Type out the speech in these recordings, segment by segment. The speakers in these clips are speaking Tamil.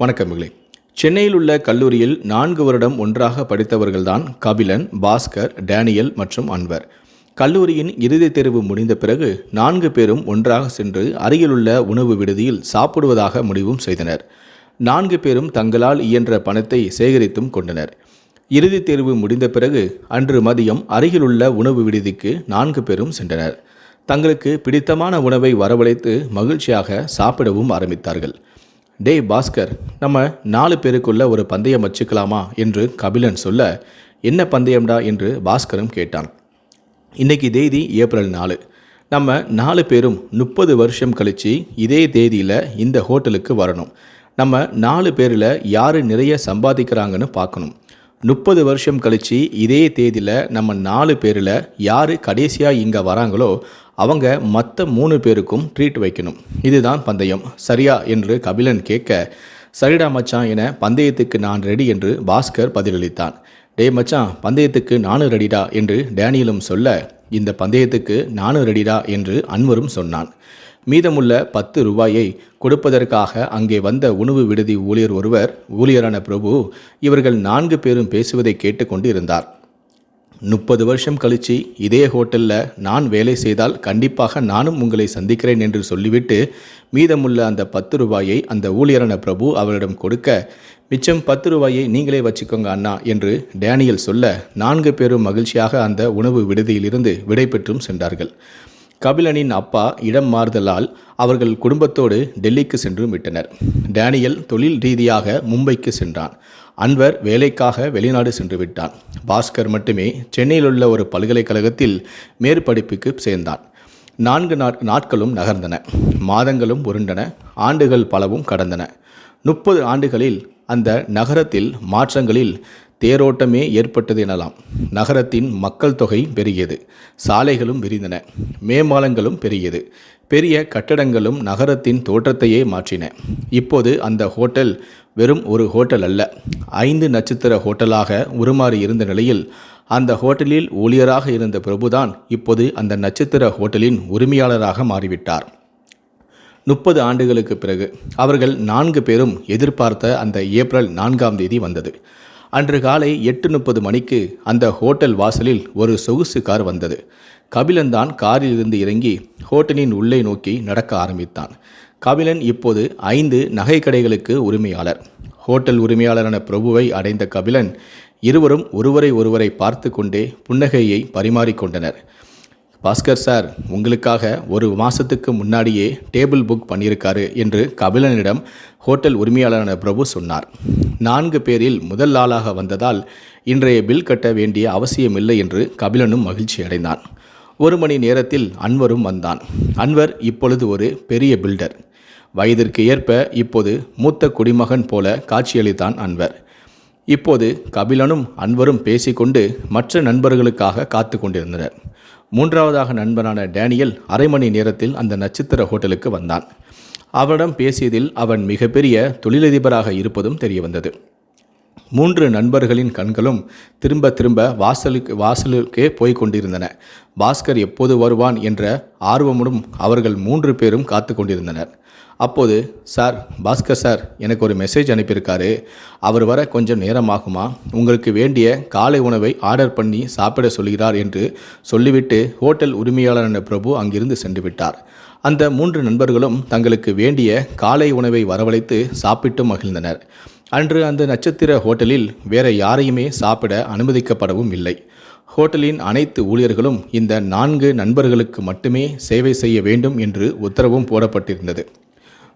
வணக்கமிகளே. சென்னையில் உள்ள கல்லூரியில் நான்கு வருடம் ஒன்றாக படித்தவர்கள்தான் கபிலன் பாஸ்கர் டேனியல் மற்றும் அன்வர். கல்லூரியின் இறுதித் தேர்வு முடிந்த பிறகு நான்கு பேரும் ஒன்றாக சென்று அருகிலுள்ள உணவு விடுதியில் சாப்பிடுவதாக முடிவும் செய்தனர். நான்கு பேரும் தங்களால் இயன்ற பணத்தை சேகரித்தும் கொண்டனர். இறுதித் தேர்வு முடிந்த பிறகு அன்று மதியம் அருகிலுள்ள உணவு விடுதிக்கு நான்கு பேரும் சென்றனர். தங்களுக்கு பிடித்தமான உணவை வரவழைத்து மகிழ்ச்சியாக சாப்பிடவும் ஆரம்பித்தார்கள். டேய் பாஸ்கர் நம்ம நாலு பேருக்குள்ள ஒரு பந்தயம் வச்சுக்கலாமா என்று கபிலன் சொல்ல என்ன பந்தயம்டா? என்று பாஸ்கரும் கேட்டான். இன்னைக்கு தேதி ஏப்ரல் நாலு. நம்ம நாலு பேரும் முப்பது வருஷம் கழித்து இதே தேதியில் இந்த ஹோட்டலுக்கு வரணும். நம்ம நாலு பேரில் யார் நிறைய சம்பாதிக்கிறாங்கன்னு பார்க்கணும். முப்பது வருஷம் கழித்து இதே தேதியில் நம்ம நாலு பேரில் யார் கடைசியாக இங்கே வராங்களோ அவங்க மற்ற மூணு பேருக்கும் ட்ரீட் வைக்கணும். இதுதான் பந்தயம். சரியா என்று கபிலன் கேட்க சரிடா மச்சான் என பந்தயத்துக்கு நான் ரெடி என்று பாஸ்கர் பதிலளித்தான். டே மச்சான் பந்தயத்துக்கு நானும் ரெடிடா என்று டேனியலும் சொல்ல இந்த பந்தயத்துக்கு நானும் ரெடிடா என்று அன்வரும் சொன்னான். மீதமுள்ள பத்து ரூபாயை கொடுப்பதற்காக அங்கே வந்த உணவு விடுதி ஊழியர் ஒருவர் ஊழியரான பிரபு இவர்கள் நான்கு பேரும் பேசுவதை கேட்டுக்கொண்டு இருந்தார் முப்பது வருஷம் கழிச்சு இதே ஹோட்டலில் நான் வேலை செய்தால் கண்டிப்பாக நானும் உங்களை சந்திக்கிறேன் என்று சொல்லிவிட்டு மீதமுள்ள அந்த பத்து ரூபாயை அந்த ஊழியரான பிரபு அவரிடம் கொடுக்க மிச்சம் பத்து ரூபாயை நீங்களே வச்சுக்கோங்க அண்ணா என்று டேனியல் சொல்ல நான்கு பேரும் மகிழ்ச்சியாக அந்த உணவு விடுதியிலிருந்து விடைபெற்றும் சென்றார்கள். கபிலனின் அப்பா இடம் மாறுதலால் அவர்கள் குடும்பத்தோடு டெல்லிக்கு சென்று விட்டனர். டேனியல் தொழில் ரீதியாக மும்பைக்கு சென்றான். அன்வர் வேலைக்காக வெளிநாடு சென்று விட்டான். பாஸ்கர் மட்டுமே சென்னையில் உள்ள ஒரு பல்கலைக்கழகத்தில் மேற்படிப்புக்கு சேர்ந்தான். நான்கு நாட் நாட்களும் நகர்ந்தன. மாதங்களும் உருண்டன. ஆண்டுகள் பலவும் கடந்தன. முப்பது ஆண்டுகளில் அந்த நகரத்தில் மாற்றங்களில் தேரோட்டமே ஏற்பட்டது எனலாம். நகரத்தின் மக்கள் தொகை பெருகியது. சாலைகளும் விரிந்தன. மேம்பாலங்களும் பெருகியது. பெரிய கட்டடங்களும் நகரத்தின் தோற்றத்தையே மாற்றின. இப்போது அந்த ஹோட்டல் வெறும் ஒரு ஹோட்டல் அல்ல. ஐந்து நட்சத்திர ஹோட்டலாக உருமாறி இருந்த நிலையில் அந்த ஹோட்டலில் ஊழியராக இருந்த பிரபுதான் இப்போது அந்த நட்சத்திர ஹோட்டலின் உரிமையாளராக மாறிவிட்டார். முப்பது ஆண்டுகளுக்கு பிறகு அவர்கள் நான்கு பேரும் எதிர்பார்த்த அந்த ஏப்ரல் நான்காம் தேதி வந்தது. அன்று காலை எட்டு முப்பது மணிக்கு அந்த ஹோட்டல் வாசலில் ஒரு சொகுசு கார் வந்தது. கபிலன் தான் காரில் இருந்து இறங்கி ஹோட்டலின் உள்ளே நோக்கி நடக்க ஆரம்பித்தான். கபிலன் இப்போது ஐந்து நகைக்கடைகளுக்கு உரிமையாளர். ஹோட்டல் உரிமையாளரான பிரபுவை அடைந்த கபிலன் இருவரும் ஒருவரை ஒருவரை பார்த்து கொண்டே புன்னகையை பரிமாறிக்கொண்டனர். பாஸ்கர் சார் உங்களுக்காக ஒரு மாதத்துக்கு முன்னாடியே டேபிள் புக் பண்ணியிருக்காரு என்று கபிலனிடம் ஹோட்டல் உரிமையாளரான பிரபு சொன்னார். நான்கு பேரில் முதல் ஆளாக வந்ததால் இன்றைய பில் கட்ட வேண்டிய அவசியமில்லை என்று கபிலனும் மகிழ்ச்சி அடைந்தான். ஒரு மணி நேரத்தில் அன்வரும் வந்தான். அன்வர் இப்பொழுது ஒரு பெரிய பில்டர். வயதிற்கு ஏற்ப இப்போது மூத்த குடிமகன் போல காட்சியளித்தான் அன்வர். இப்போது கபிலனும் அன்வரும் பேசிக்கொண்டு மற்ற நண்பர்களுக்காக காத்து கொண்டிருந்தனர் மூன்றாவதாக நண்பனான டேனியல் அரை மணி நேரத்தில் அந்த நட்சத்திர ஹோட்டலுக்கு வந்தான். அவரிடம் பேசியதில் அவன் மிகப்பெரிய தொழிலதிபராக இருப்பதும் தெரியவந்தது. மூன்று நண்பர்களின் கண்களும் திரும்ப திரும்ப வாசலுக்கு வாசலுக்கே போய்க் கொண்டிருந்தன. பாஸ்கர் எப்போது வருவான் என்ற ஆர்வமுடன் அவர்கள் மூன்று பேரும் காத்து கொண்டிருந்தனர். அப்போது சார் பாஸ்கர் சார் எனக்கு ஒரு மெசேஜ் அனுப்பியிருக்காரு. அவர் வர கொஞ்சம் நேரமாகுமா? உங்களுக்கு வேண்டிய காலை உணவை ஆர்டர் பண்ணி சாப்பிட சொல்கிறார் என்று சொல்லிவிட்டு ஹோட்டல் உரிமையாளரான பிரபு அங்கிருந்து சென்று விட்டார். அந்த மூன்று நண்பர்களும் தங்களுக்கு வேண்டிய காலை உணவை வரவழைத்து சாப்பிட்டு மகிழ்ந்தனர். அன்று அந்த நட்சத்திர ஹோட்டலில் வேற யாரையுமே சாப்பிட அனுமதிக்கப்படவும் இல்லை. ஹோட்டலின் அனைத்து ஊழியர்களும் இந்த நான்கு நண்பர்களுக்கு மட்டுமே சேவை செய்ய வேண்டும் என்று உத்தரவும் போடப்பட்டிருந்தது.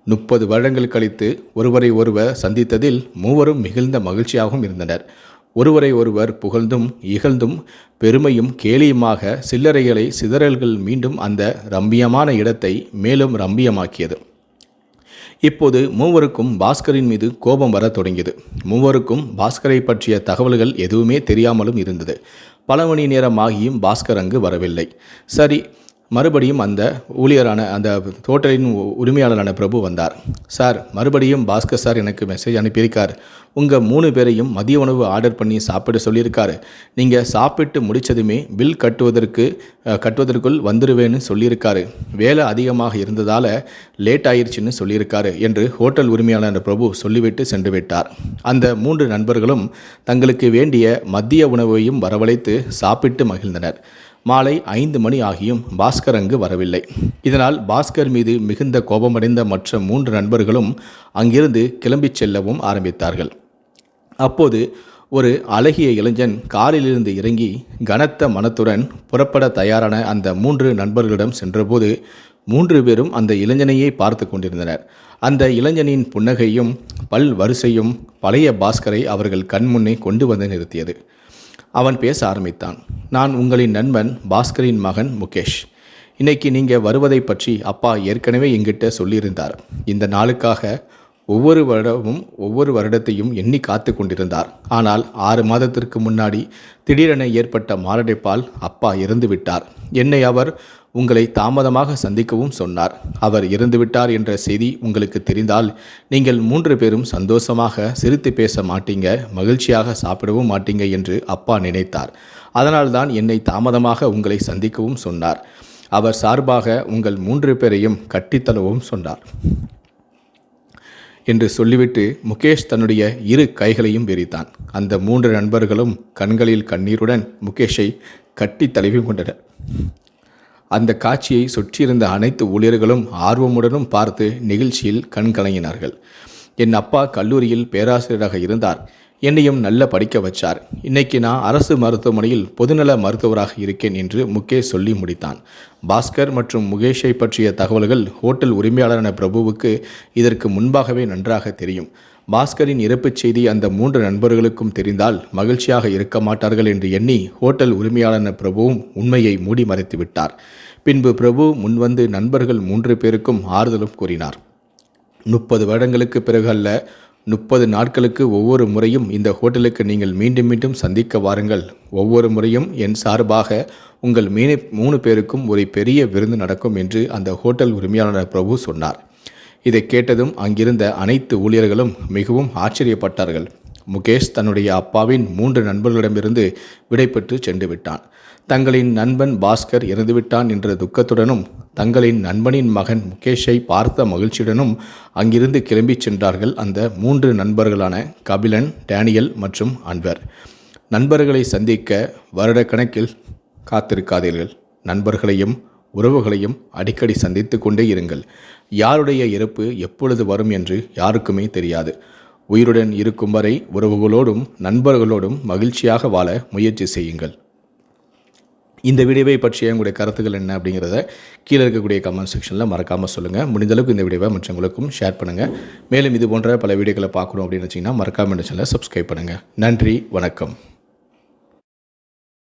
முப்பது வருடங்கள் கழித்து ஒருவரை ஒருவர் சந்தித்ததில் மூவரும் மிகுந்த மகிழ்ச்சியாகவும் இருந்தனர். ஒருவரை ஒருவர் புகழ்ந்தும் இகழ்ந்தும் பெருமையும் கேலியுமாக சில்லறைகளை சிதறல்கள் மீண்டும் அந்த ரம்மியமான இடத்தை மேலும் ரம்மியமாக்கியது. இப்போது மூவருக்கும் பாஸ்கரின் மீது கோபம் வரத் தொடங்கியது. மூவருக்கும் பாஸ்கரை பற்றிய தகவல்கள் எதுவுமே தெரியாமலும் இருந்தது. பல மணி நேரமாகியும் பாஸ்கர் அங்கு வரவில்லை. சரி மறுபடியும் அந்த ஊழியரான அந்த ஹோட்டலின் உ- உரிமையாளரான பிரபு வந்தார். சார் மறுபடியும் பாஸ்கர் சார் எனக்கு மெசேஜ் அனுப்பியிருக்கார். உங்கள் மூணு பேரையும் மதிய உணவு ஆர்டர் பண்ணி சாப்பிட சொல்லியிருக்காரு. நீங்கள் சாப்பிட்டு முடித்ததுமே பில் கட்டுவதற்கு கட்டுவதற்குள் வந்துடுவேன்னு சொல்லியிருக்காரு. வேலை அதிகமாக இருந்ததால் லேட் ஆயிடுச்சுன்னு சொல்லியிருக்காரு என்று ஹோட்டல் உரிமையாளர் பிரபு சொல்லிவிட்டு சென்று விட்டார். அந்த மூன்று நண்பர்களும் தங்களுக்கு வேண்டிய மதிய உணவையும் வரவழைத்து சாப்பிட்டு மகிழ்ந்தனர். மாலை ஐந்து மணி ஆகியும் பாஸ்கர் அங்கு வரவில்லை. இதனால் பாஸ்கர் மீது மிகுந்த கோபமடைந்த மற்ற மூன்று நண்பர்களும் அங்கிருந்து கிளம்பிச் செல்லவும் ஆரம்பித்தார்கள். அப்போது ஒரு அழகிய இளைஞன் காரிலிருந்து இறங்கி கனத்த மனத்துடன் புறப்பட தயாரான அந்த மூன்று நண்பர்களிடம் சென்றபோது மூன்று பேரும் அந்த இளைஞனையே பார்த்து கொண்டிருந்தனர். அந்த இளைஞனின் புன்னகையும் பல் வரிசையும் பழைய பாஸ்கரை அவர்கள் கண்முன்னே கொண்டு வந்து நிறுத்தியது. அவன் பேச ஆரம்பித்தான். நான் உங்களின் நண்பன் பாஸ்கரின் மகன் முகேஷ். இன்னைக்கு நீங்கள் வருவதை பற்றி அப்பா ஏற்கனவே எங்கிட்ட சொல்லியிருந்தார். இந்த நாளுக்காக ஒவ்வொரு வருடமும் ஒவ்வொரு வருடத்தையும் எண்ணி காத்து கொண்டிருந்தார். ஆனால் ஆறு மாதத்திற்கு முன்னாடி திடீரென ஏற்பட்ட மாரடைப்பால் அப்பா இறந்து விட்டார் என்னை அவர் உங்களை தாமதமாக சந்திக்கவும் சொன்னார். அவர் இறந்துவிட்டார் என்ற செய்தி உங்களுக்கு தெரிந்தால் நீங்கள் மூன்று பேரும் சந்தோஷமாக சிரித்து பேச மாட்டீங்க மகிழ்ச்சியாக சாப்பிடவும் மாட்டீங்க என்று அப்பா நினைத்தார். அதனால்தான் என்னை தாமதமாக உங்களை சந்திக்கவும் சொன்னார். அவர் சார்பாக உங்கள் மூன்று பேரையும் கட்டித்தளவும் சொன்னார். என்று சொல்லிவிட்டு முகேஷ் தன்னுடைய இரு கைகளையும் விரித்தான். அந்த மூன்று நண்பர்களும் கண்களில் கண்ணீருடன் முகேஷை கட்டி தழுவி கொண்டனர். அந்த காட்சியை சுற்றியிருந்த அனைத்து ஊழியர்களும் ஆர்வமுடனும் பார்த்து நிகழ்ச்சியில் கண்கலங்கினார்கள் என் அப்பா கல்லூரியில் பேராசிரியராக இருந்தார். என்னையும் நல்ல படிக்க வச்சார். இன்னைக்கு நான் அரசு மருத்துவமனையில் பொதுநல மருத்துவராக இருக்கேன் என்று முகேஷ் சொல்லி முடித்தான். பாஸ்கர் மற்றும் முகேஷை பற்றிய தகவல்கள் ஹோட்டல் உரிமையாளரான பிரபுவுக்கு இதற்கு முன்பாகவே நன்றாக தெரியும். பாஸ்கரின் இறப்புச் செய்தி அந்த மூன்று நண்பர்களுக்கும் தெரிந்தால் மகிழ்ச்சியாக இருக்க மாட்டார்கள் என்று எண்ணி ஹோட்டல் உரிமையாளன பிரபுவும் உண்மையை மூடி மறைத்துவிட்டார். பின்பு பிரபு முன்வந்து நண்பர்கள் மூன்று பேருக்கும் ஆறுதலும் கூறினார். முப்பது வருடங்களுக்கு பிறகு அல்ல முப்பது நாட்களுக்கு ஒவ்வொரு முறையும் இந்த ஹோட்டலுக்கு நீங்கள் மீண்டும் மீண்டும் சந்திக்க வாருங்கள். ஒவ்வொரு முறையும் என் சார்பாக உங்கள் மீனை மூணு பேருக்கும் ஒரு பெரிய விருந்து நடக்கும் என்று அந்த ஹோட்டல் உரிமையாளர் பிரபு சொன்னார். இதை கேட்டதும் அங்கிருந்த அனைத்து ஊழியர்களும் மிகவும் ஆச்சரியப்பட்டார்கள். முகேஷ் தன்னுடைய அப்பாவின் மூன்று நண்பர்களிடமிருந்து விடைபெற்று சென்று விட்டான் தங்களின் நண்பன் பாஸ்கர் இறந்துவிட்டான் என்ற துக்கத்துடனும் தங்களின் நண்பனின் மகன் முகேஷை பார்த்த மகிழ்ச்சியுடனும் அங்கிருந்து கிளம்பிச் சென்றார்கள் அந்த மூன்று நண்பர்களான கபிலன் டேனியல் மற்றும் அன்வர். நண்பர்களை சந்திக்க வருடக்கணக்கில் காத்திருக்காதீர்கள். நண்பர்களையும் உறவுகளையும் அடிக்கடி சந்தித்து கொண்டே இருங்கள். யாருடைய இறப்பு எப்பொழுது வரும் என்று யாருக்குமே தெரியாது. உயிருடன் இருக்கும் வரை உறவுகளோடும் நண்பர்களோடும் மகிழ்ச்சியாக வாழ முயற்சி செய்யுங்கள். இந்த வீடியோவை பற்றிய உங்களுடைய கருத்துக்கள் என்ன அப்படிங்கிறத கீழே இருக்கக்கூடிய கமெண்ட் செக்ஷனில் மறக்காமல் சொல்லுங்கள் முடிந்தளவுக்கு இந்த வீடியோவை மற்றவங்களுக்கும் ஷேர் பண்ணுங்கள் மேலும் இது போன்ற பல வீடியோக்களை பார்க்கணும் அப்படின்னு வச்சிங்கன்னா மறக்காமல் இந்த சேனலை சப்ஸ்கிரைப் பண்ணுங்கள் நன்றி வணக்கம்.